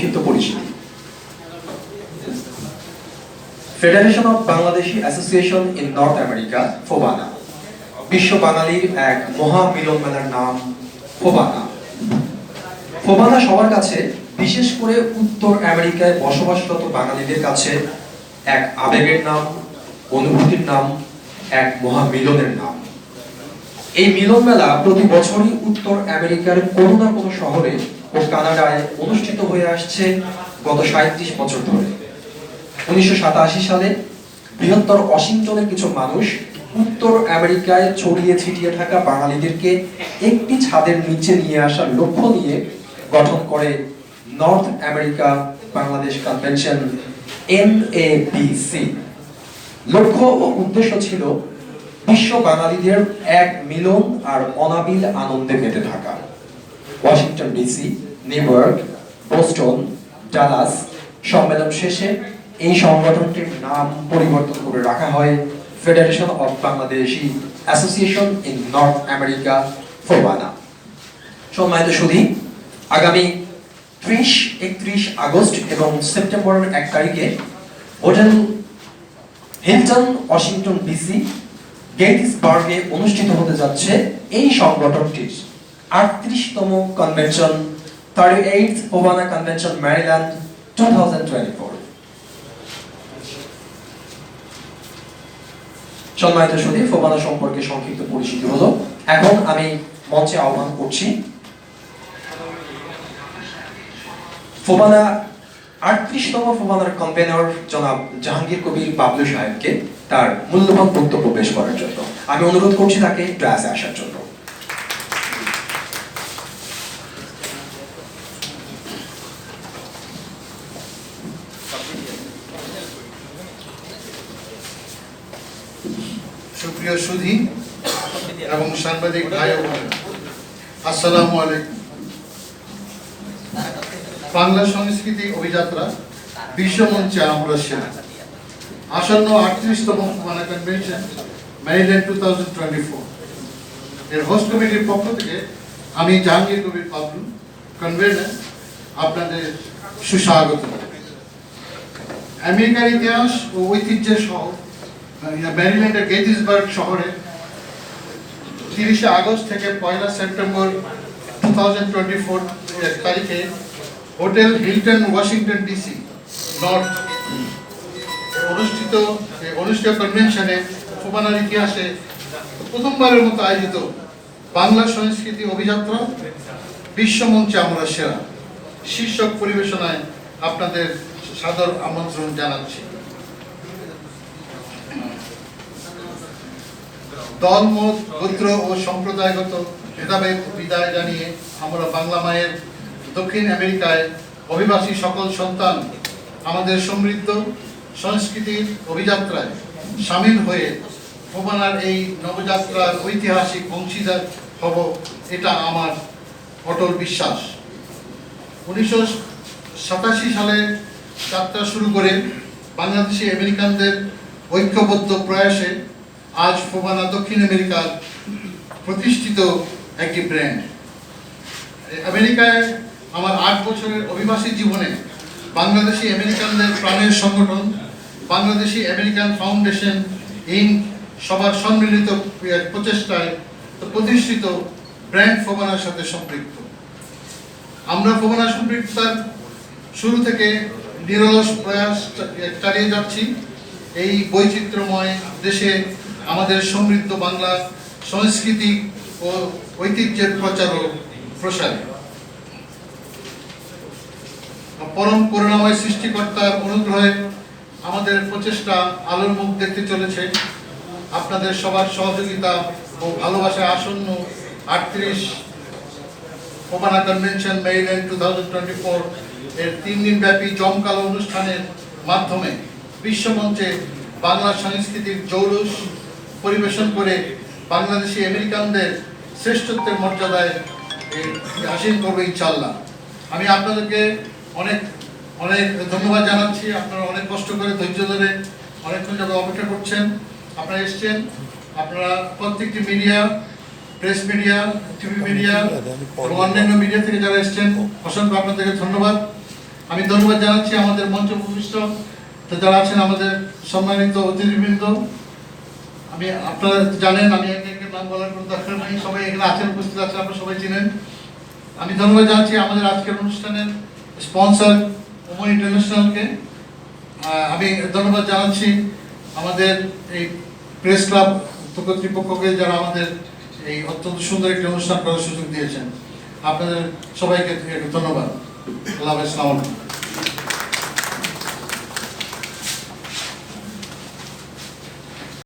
সংক্ষিপ্ত পরিচিতি। Federation of Bangladeshi association in North America FOBANA বিশ্ব বাঙালির এক মহা মিলন মেলার নাম ফোবানা ফোবানা সবার কাছে, বিশেষ করে উত্তর আমেরিকায় বসবাসরত বাঙালিদের কাছে এক আবেগের নাম, অনুভূতির নাম, এক মহা মিলনের নাম। এই মিলন মেলা প্রতি বছরই উত্তর আমেরিকার কোনো না কোনো শহরে ও কানাডায় অনুষ্ঠিত হয়ে আসছে গত সাঁত্রিশ বছর ধরে। উনিশশো সাতাশি সালে বৃহত্তর ওয়াশিংটনের কিছু মানুষ উত্তর আমেরিকায় ছড়িয়ে ছিটিয়ে থাকা বাঙালিদেরকে একটি ছাদের নিচে নিয়ে আসার লক্ষ্য নিয়ে গঠন করে North America Bangladesh convention NABC লক্ষ্য ও উদ্দেশ্য ছিল বিশ্ব বাঙালিদের এক মিলন আর অনাবিল আনন্দে মেতে থাকা। Washington DC New York Boston Dallas সম্মেলন শেষে এই সংগঠনটির নাম পরিবর্তন করে রাখা হয় federation of Bangladeshi association in North America FOBANA সম্মানিত সুধী, আগামী ত্রিশ, একত্রিশ আগস্ট এবং সেপ্টেম্বরের এক তারিখে হোটেল হিলটন, ওয়াশিংটন ডিসি গেটিসবার্গে অনুষ্ঠিত হতে যাচ্ছে এই সংগঠনটির। আটত্রিশতম convention thirty eight FOBANA convention Maryland two thousand twenty four সম্মানিত সুদী ফোবানা সম্পর্কে সংক্ষিপ্ত পরিচিতি হলো, এখন আমি মঞ্চে আহ্বান করছি। ফোবানা আটত্রিশতম ফোবানার কনভেনর জনাব জাহাঙ্গীর কবির বাবলু সাহেবকে তার মূল্যবান বক্তব্য পেশ করার জন্য। আমি অনুরোধ করছি তাকে ক্লাসে আসার জন্য। সুপ্রিয় সুধী এবং সাংবাদিক ভাই আসসালামু আলাইকুম। বাংলা সংস্কৃতি অভিযাত্রা বিশ্বমঞ্চে আমরা সেরা আসন্ন আটত্রিশতম মানে convention Maryland two thousand twenty four এর হোস্ট কমিটির পক্ষ থেকে আমি জাহাঙ্গীর কবির পাবলু কনভেনার আপনাদের সুস্বাগত। আমেরিকার ইতিহাস ও ঐতিহ্যের সহ ম্যারিল্যান্ডের গেটিসবার্গ শহরে তিরিশে আগস্ট থেকে পয়লা সেপ্টেম্বর টু তারিখে hotel Hilton, Washington DC North অনুষ্ঠিত অনুষ্ঠিত কনভেনশনে ফোবানার ইতিহাসে প্রথমবারের মতো আয়োজিত বাংলা সংস্কৃতি অভিযাত্রা বিশ্বমঞ্চে আমরা সেরা। শীর্ষক পরিবেশনায় আপনাদের সাদর আমন্ত্রণ জানাচ্ছি। দলমত গোত্র ও সম্প্রদায়গত ভেদাভেদ বিদায় জানিয়ে আমরা বাংলা মায়ের দক্ষিণ আমেরিকায় অভিবাসী সকল সন্তান আমাদের সমৃদ্ধ সংস্কৃতির অভিযাত্রায় সামিল হয়ে ফোবানার এই নবযাত্রার ঐতিহাসিক অংশীদার হব এটা আমার অটল বিশ্বাস। উনিশশো সাতাশি সালে যাত্রা শুরু করে বাংলাদেশি আমেরিকানদের ঐক্যবদ্ধ প্রয়াসে আজ ফোবানা দক্ষিণ আমেরিকার প্রতিষ্ঠিত একটি ব্র্যান্ড আমেরিকায় আমার আট বছরের অভিবাসী জীবনে বাংলাদেশি আমেরিকানদের প্রাণের সংগঠন, বাংলাদেশি আমেরিকান ফাউন্ডেশন ইনক সবার সম্মিলিত প্রচেষ্টায় প্রতিষ্ঠিত ব্র্যান্ড ফোবানার সাথে সম্পৃক্ত। আমরা ফোবানা সম্পৃক্ততার শুরু থেকে নিরলস প্রয়াস চালিয়ে যাচ্ছি। এই বৈচিত্র্যময় দেশে আমাদের সমৃদ্ধ বাংলা সংস্কৃতি ও ঐতিহ্যের প্রচার ও প্রসারে। পরম করুণাময় সৃষ্টিকর্তার অনুগ্রহে আমাদের প্রচেষ্টা আলোর মুখ দেখতে চলেছে। আপনাদের সবার সহযোগিতা ও ভালোবাসায় আসন্ন আটত্রিশ FOBANA convention Maryland two thousand twenty four এর তিন দিন ব্যাপী জমকালো অনুষ্ঠানের মাধ্যমে বিশ্বমঞ্চে বাংলা সংস্কৃতির জৌলুস পরিবেশন করে বাংলাদেশি আমেরিকানদের শ্রেষ্ঠত্বের মর্যাদায় আসীন করব ইনশাল্লাহ আমি আপনাদেরকে অনেক অনেক ধন্যবাদ জানাচ্ছি। আপনারা অনেক কষ্ট করে ধৈর্য ধরে অনেকক্ষণ যাবে অপেক্ষা করছেন। আপনারা এসছেন। আপনারা প্রত্যেকটি media, press media, TV media অন্যান্য মিডিয়া থেকে যারা এসছেন, অসংখ্য আপনাদেরকে ধন্যবাদ। আমি ধন্যবাদ জানাচ্ছি আমাদের মঞ্চ ভূমিষ্ঠ যারা আছেন আমাদের সম্মানিত অতিথিবৃন্দ আমি, আপনারা জানেন, আমি একে একে নাম বলার কোনো দরকার নেই। সবাই এখানে আছেন, উপস্থিত আছেন, আপনারা সবাই চিনেন। আমি ধন্যবাদ জানাচ্ছি আমাদের আজকের অনুষ্ঠানের স্পন্সর ওমর ইন্টারন্যাশনালকে। আমি ধন্যবাদ জানাচ্ছি আমাদের এই প্রেস ক্লাব কর্তৃপক্ষকে যারা আমাদের এই অত্যন্ত সুন্দর একটি অনুষ্ঠান করার সুযোগ দিয়েছেন। আপনাদের সবাইকে ধন্যবাদ। আল্লাহ আসসালামু আলাইকুম।